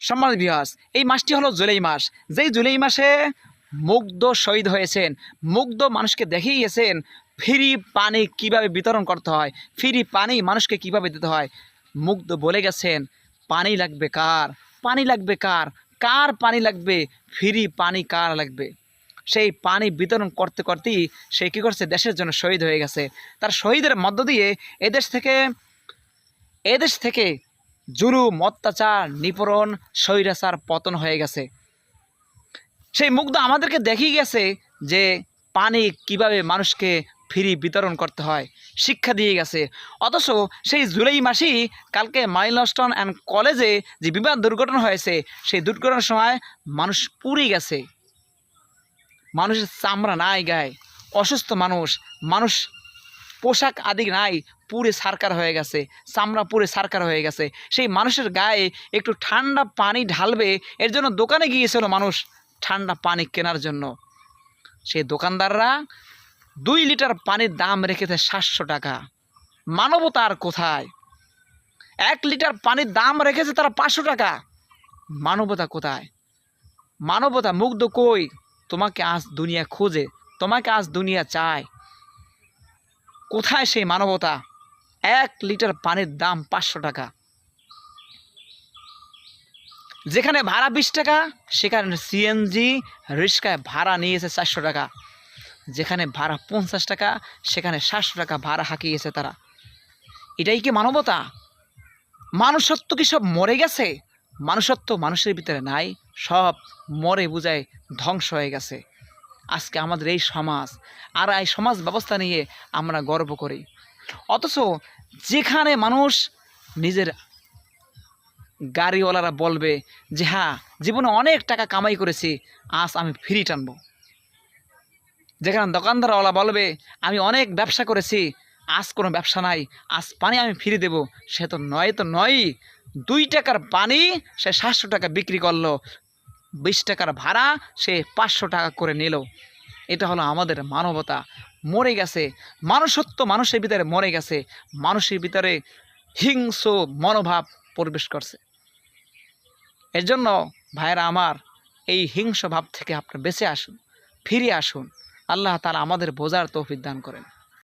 সম্মান বিহাস এই মাসটি হলো জুলাই মাস। যেই জুলাই মাসে মুগ্ধ শহীদ হয়েছেন, মুগ্ধ মানুষকে দেখিয়েছেন ফ্রি পানি কীভাবে বিতরণ করতে হয়, ফ্রি পানি মানুষকে কীভাবে দিতে হয়। মুগ্ধ বলে গেছেন, পানি লাগবে কার? পানি লাগবে কার? কার পানি লাগবে? ফ্রি পানি কার লাগবে? সেই পানি বিতরণ করতে করতেই সে কী করছে? দেশের জন্য শহীদ হয়ে গেছে। তার শহীদের মধ্য দিয়ে এদেশ থেকে এদেশ থেকে জুলুম অত্যাচার নিপরণ, স্বৈরাচার পতন হয়ে গেছে। সেই মুগ্ধ আমাদেরকে দেখিয়ে গেছে যে পানি কীভাবে মানুষকে ফ্রি বিতরণ করতে হয়, শিক্ষা দিয়ে গেছে। অথচ সেই জুলাই মাসেই কালকে মাইলস্টন অ্যান্ড কলেজে যে বিমান দুর্ঘটনা হয়েছে, সেই দুর্ঘটনার সময় মানুষ পুড়ে গেছে। মানুষের চামড়া নাই গায়ে। অসুস্থ মানুষ মানুষ পোশাক আদি নাই, পুরে সারকার হয়ে গেছে, চামড়া পুরে সারকার হয়ে গেছে। সেই মানুষের গায়ে একটু ঠান্ডা পানি ঢালবে, এর জন্য দোকানে গিয়েছিল মানুষ ঠান্ডা পানি কেনার জন্য। সেই দোকানদাররা দুই লিটার পানির দাম রেখেছে সাতশো টাকা। মানবতার কোথায়? এক লিটার পানির দাম রেখেছে তারা পাঁচশো টাকা। মানবতা কোথায়? মানবতা মুগ্ধ কই? তোমাকে আজ দুনিয়া খোঁজে, তোমাকে আজ দুনিয়া চায়। কোথায় সেই মানবতা? এক লিটার পানির দাম পাঁচশো টাকা। যেখানে ভাড়া বিশ টাকা, সেখানে সিএনজি রিক্সায় ভাড়া নিয়েছে চারশো টাকা। যেখানে ভাড়া পঞ্চাশ টাকা, সেখানে সাতশো টাকা ভাড়া হাঁকিয়েছে তারা। এটাই কি মানবতা? মানুষত্ব কি সব মরে গেছে? মানুষত্ব মানুষের ভিতরে নাই, সব মরে বুঝায় ধ্বংস হয়ে গেছে। আজকে আমাদের এই সমাজ আর এই সমাজ ব্যবস্থা নিয়ে আমরা গর্ব করি। অথচ যেখানে মানুষ নিজের গাড়িওয়ালারা বলবে যে হ্যাঁ জীবনে অনেক টাকা কামাই করেছি, আজ আমি ফ্রি টানবো। যেখানে দোকানদারওয়ালা বলবে, আমি অনেক ব্যবসা করেছি, আজ কোনো ব্যবসা নাই, আজ পানি আমি ফিরে দেব। সে তো নয়, তো নয়ই। দুই টাকার পানি সে সাতশো টাকা বিক্রি করল, বিশ টাকার ভাড়া সে পাঁচশো টাকা করে নিল। এটা হলো আমাদের মানবতা। মরে গেছে। মানুষত্ব মানুষের ভিতরে মরে গেছে। মানুষের ভিতরে হিংস মনোভাব প্রবেশ করছে। এর জন্য ভাইরা আমার, এই হিংস ভাব থেকে আপনি বেঁচে আসুন, ফিরে আসুন। আল্লাহ তালা আমাদের বোঝার তৌফিক দান করেন।